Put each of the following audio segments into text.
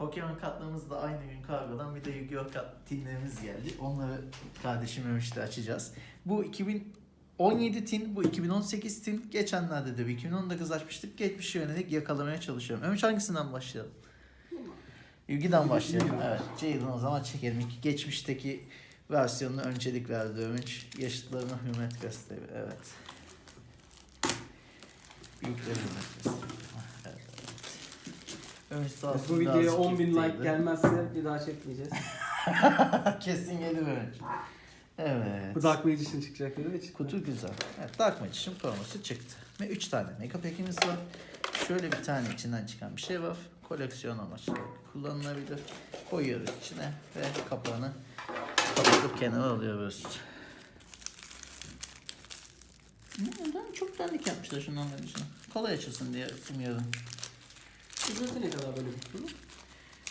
Pokemon kartlarımız da aynı gün kargodan bir de Yu-Gi-Oh kart tinlerimiz geldi. Onları kardeşim Ömüş'te açacağız. Bu 2017 tin, bu 2018 tin. Geçenlerde de bir 2019 açmıştık. Geçmişe yönelik yakalamaya çalışıyorum. Ömüş hangisinden başlayalım? Yugi'den başlayalım. Evet. Jaden o zaman çekelim. İki geçmişteki versiyonuna öncelik verdi Ömüş. Yaşıtlarına hürmet gösteriyor. Evet. Büyüklere hürmet gösteriyor. Evet, sağ olsun. Bu videoya birazcık 10 bin like gelmezse bir daha çekmeyeceğiz. Kesin gelir Ömüş. Evet. Bu Dark Magician çıkacak dedi ve çıktı. Kutu güzel. Evet, Dark Magician promosu çıktı. Ve 3 tane mega pack'imiz var. Şöyle bir tane içinden çıkan bir şey var. Koleksiyon amaçlı kullanılabilir. Koyuyoruz içine ve kapağını kapatıp kenara alıyoruz. Neden çok dandik yapmışlar şunun için. Kolay açılsın diye umuyorum. Bir kutu?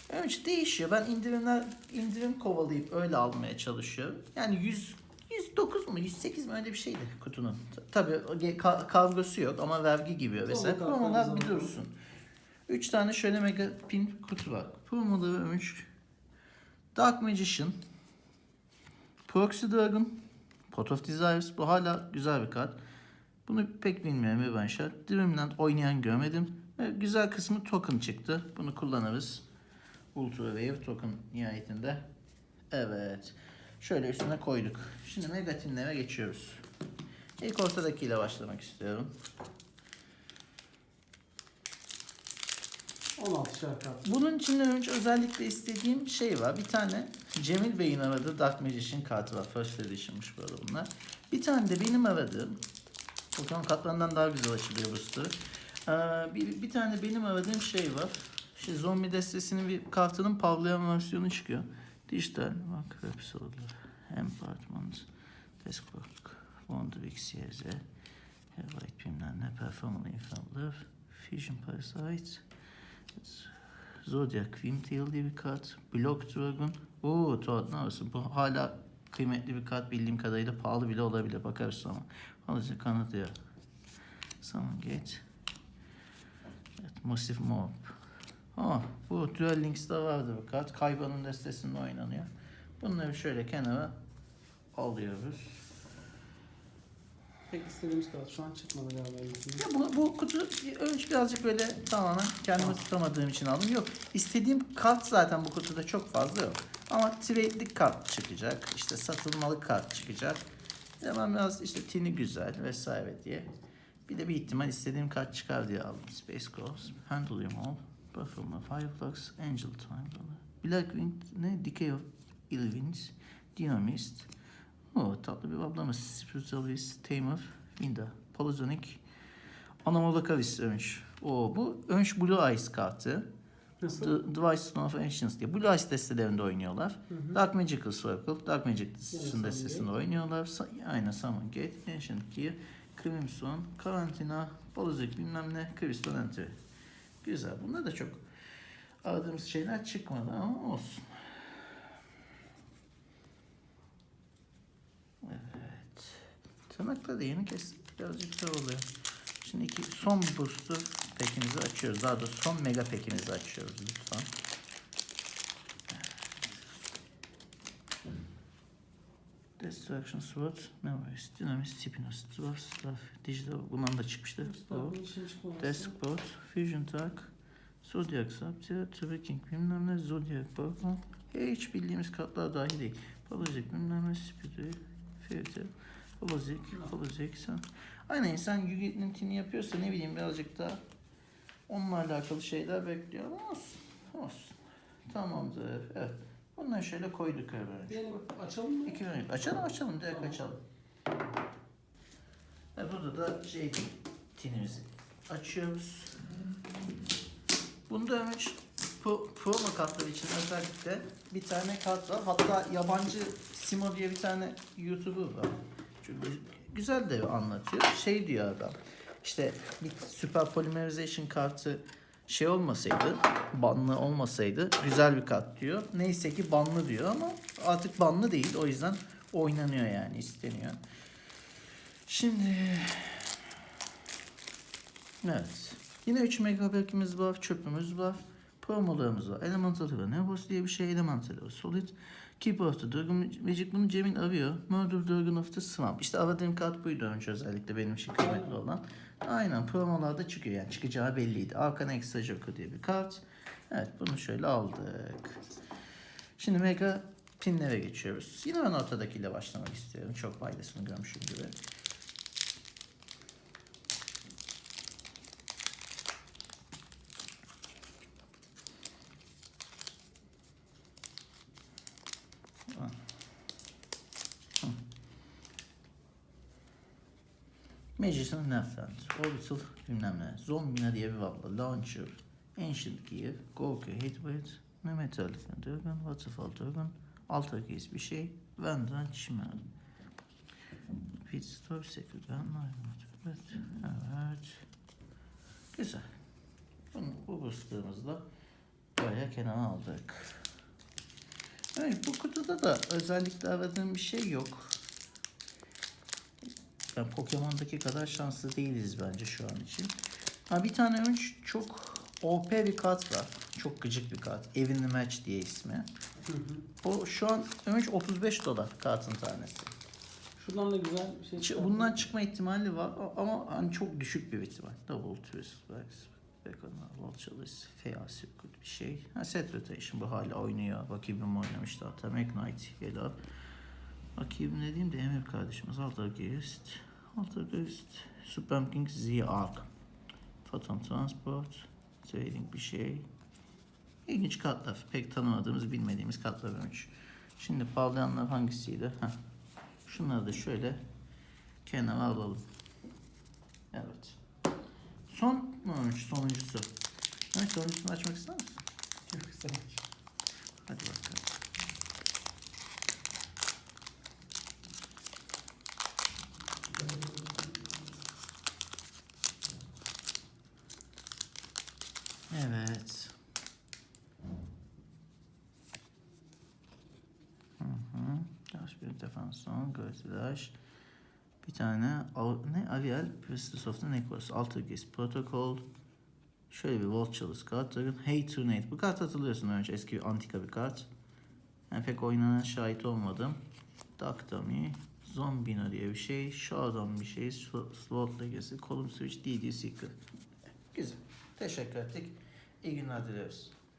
Önce değişiyor. Ben indirimler indirim kovalayıp öyle almaya çalışıyorum. Yani 100 109 mu 108 mi öyle bir şeydi kutunun. Tabii o ge- ka- kargosu yok ama vergi gibi. Tamam, Promolar bir dursun. 3 tane şöyle mega pin kutu var. Promoları 3. Dark Magician. Proxy Dragon. Pot of Desires. Bu hala güzel bir kart. Bunu pek bilmiyorum Revanşa. Dreamland oynayan görmedim. Ve güzel kısmı token çıktı. Bunu kullanırız. Ultra Wave token nihayetinde. Evet. Şöyle üstüne koyduk. Şimdi Megatinlere geçiyoruz. İlk ortadakiyle başlamak istiyorum. 16 şarkı. Bunun içinden önce özellikle istediğim şey var. Bir tane Cemil Bey'in aradığı Dark Magician kartı var. First Edition'mış bu arada bunlar. Bir tane de benim aradığım Pokemon kartlarından daha güzel açılıyor bu story. Ee, bir, bir tane benim aradığım şey var. İşte zombi destesinin bir kartının parlayan versiyonu çıkıyor. Dijital bak Repsol, Empartment, Deskbook, Wonder XYZ, Heavite bilmem ne, Performance Infallible, Fusion Parasite, Zodiac Quimtail diye bir kart. Block Dragon. Oo Toad ne arasın? Bu hala kıymetli bir kart bildiğim kadarıyla pahalı bile olabilir. Bakarız sonra. Alıcı kanıtıyor. Summon Gate. Massive Mob. Aa, bu Duel Links'te vardı bu kart. Kayba'nın destesinde oynanıyor. Bunları şöyle kenara alıyoruz. Pek istediğimiz kadar şu an çıkmadı galiba. Ya bu, bu kutu önce birazcık böyle tamamen kendimi tutamadığım için aldım. Yok istediğim kart zaten bu kutuda çok fazla yok. Ama trade'lik kart çıkacak. işte satılmalık kart çıkacak. Ben biraz işte tini güzel vesaire diye. Bir de bir ihtimal istediğim kart çıkar diye aldım. Space Ghost, Pendulum Hall, Buffalo, Fireflux, Angel Time. Blackwing ne? Decay of Illwinds, Dynamist. O tatlı bir ablamız. Spiritualist, Tame of Winda, Polozonic, Anomalocaris Önç. O bu Önç Blue Eyes kartı. Nasıl? The Device Stone of Ancients diye. Blue Eyes destelerinde oynuyorlar. Hı hı. Dark Magical Circle, Dark Magic Summon destesinde oynuyorlar. Sa- Aynen Summon Gate, Ancient Gear, Crimson, Karantina, Polozik bilmem ne, Crystal Entry. Güzel. Bunlar da çok aradığımız şeyler çıkmadı ama olsun. Evet. Tırnakları da yeni kestik. Birazcık zor oluyor. Şimdi iki, son boost'u pekimizi açıyoruz. Daha doğrusu son mega pekimizi açıyoruz lütfen. Destruction Sword, Memories, Dynamist, Tipinus, Dwarf, Staff, Digital, bundan da çıkmıştı. Çıkmaması. Deskbot, Fusion Tag, Zodiac Sapphire, Tracking bilmem ne, Zodiac Purple. Hiç bildiğimiz kartlar dahi değil. Polozik bilmem ne, Spirit, Fairytale, Polozik, Polozik. Sen... Aynen insan Yugi'nin yapıyorsa ne bileyim birazcık da onunla alakalı şeyler bekliyor. Ama Olsun, olsun. Tamamdır. Evet. Bunları şöyle koyduk öyle. Diyelim açalım mı? İki örnek. Açalım açalım direkt açalım. Ve burada da şey tinimizi açıyoruz. Bunda Ömüç pro, promo kartları için özellikle bir tane kart var. Hatta yabancı Simo diye bir tane YouTuber var. Çünkü güzel de anlatıyor. Şey diyor adam. İşte bir süper polymerization kartı şey olmasaydı, banlı olmasaydı güzel bir kart diyor. Neyse ki banlı diyor ama artık banlı değil. O yüzden oynanıyor yani isteniyor. Şimdi evet. Yine 3 megabaytimiz var, çöpümüz var. Promolarımız var. Elemental Hero. Nebos diye bir şey. Elemental. Solid. Keeper of the Dragon Magic bunu Cemil arıyor. Murder Dragon of the Swamp. İşte aradığım kart buydu önce özellikle benim için kıymetli olan. Aynen promolarda çıkıyor yani çıkacağı belliydi. Arkana Extra Joker diye bir kart. Evet bunu şöyle aldık. Şimdi Mega Pinlere geçiyoruz. Yine ben ortadakiyle başlamak istiyorum. Çok faydasını görmüşüm gibi. Magician Nefend, Orbital bilmem ne, Zombina diye bir valla, Launcher, Ancient Gear, Gorka Hitbait, Memetal Dragon, Waterfall Dragon, Alter Case bir şey, Vendran Chimera. Pitstorm, Secret Gun, evet, evet. Güzel. Bunu bu bastığımızda böyle kenara aldık. Evet bu kutuda da özellikle aradığım bir şey yok. Yani Pokemon'daki kadar şanslı değiliz bence şu an için. Ha bir tane önç çok OP bir kart var. Çok gıcık bir kart. Evin Match diye ismi. Hı hı. O şu an önç 35 dolar kartın tanesi. Şuradan da güzel bir şey Ç- çıkarttım. Bundan çıkma ihtimali var ama hani çok düşük bir ihtimal. Double Twist, Vultureless, Fea Circuit bir şey. Ha, Set Rotation bu hala oynuyor. Rakibim oynamıştı hatta. Magnite Yellow. Rakibim dediğim de Emir kardeşimiz. Altergeist. Altergeist. Super King Z Arc. Photon Transport. Trading bir şey. İlginç kartlar. Pek tanımadığımız, bilmediğimiz kartlar ölmüş. Şimdi parlayanlar hangisiydi? Heh. Şunları da şöyle kenara alalım. Evet. Son mu ölmüş? Sonuncusu. Evet, sonuncusunu açmak ister misin? Çok güzel. Hadi bakalım. Evet. Hı hı. Dash bir defanson, Götülaş. Bir tane ne of the Necros, Altergeist Protocol. Şöyle bir Vultureless kart. Dragon Hey Turnate. Bu kart hatırlıyorsun önce eski bir antika bir kart. Yani pek oynanan şahit olmadım. Dark Dummy, Zombina diye bir şey, Shadow'un bir şey, Sword Legacy, Column Switch, DD Seeker. Güzel. Teşekkür ettik. İyi günler diliyoruz.